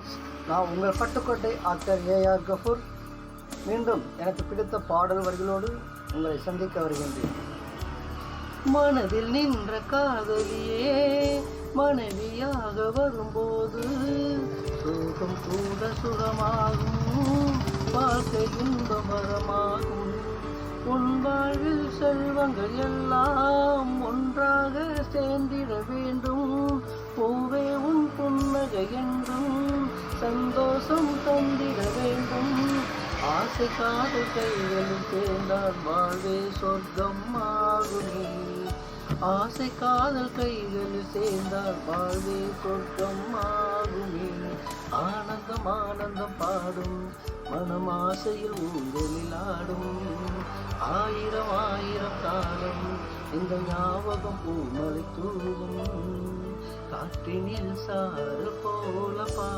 Friends நான் உங்கள் Pattukkottai actor AR Ghafoor மீண்டும் எனக்கு பிடித்த பாடல் வரிகளோடு உங்களை சந்திக்க வருகின்றேன். மனதில் நின்ற காதலியே மனைவியாக வரும்போது சோகம் கூட சுகமாகும் வாழ்க்கை இன்பமரமாகும் உன் வாழ்வில் செல்வங்கள் எல்லாம் ஒன்றாக சேர்ந்திட வேண்டும். சந்தோஷம் தந்திட வேண்டும். ஆசை காது கைகளில் சேர்ந்தால் வாழ்வே சொர்க்கம் ஆகுமே ஆசை காதல் கைகளில் சேர்ந்தால் வாழ்வே சொர்க்கம் ஆகுமே ஆனந்தம் ஆனந்தம் பாடும் மனம் ஆசையில் உங்களில் ஆடும். ஆயிரம் ஆயிரம் காலம் இந்த ஞாபகம் பூமலை தூவும். காற்றினில் சாறு போல பா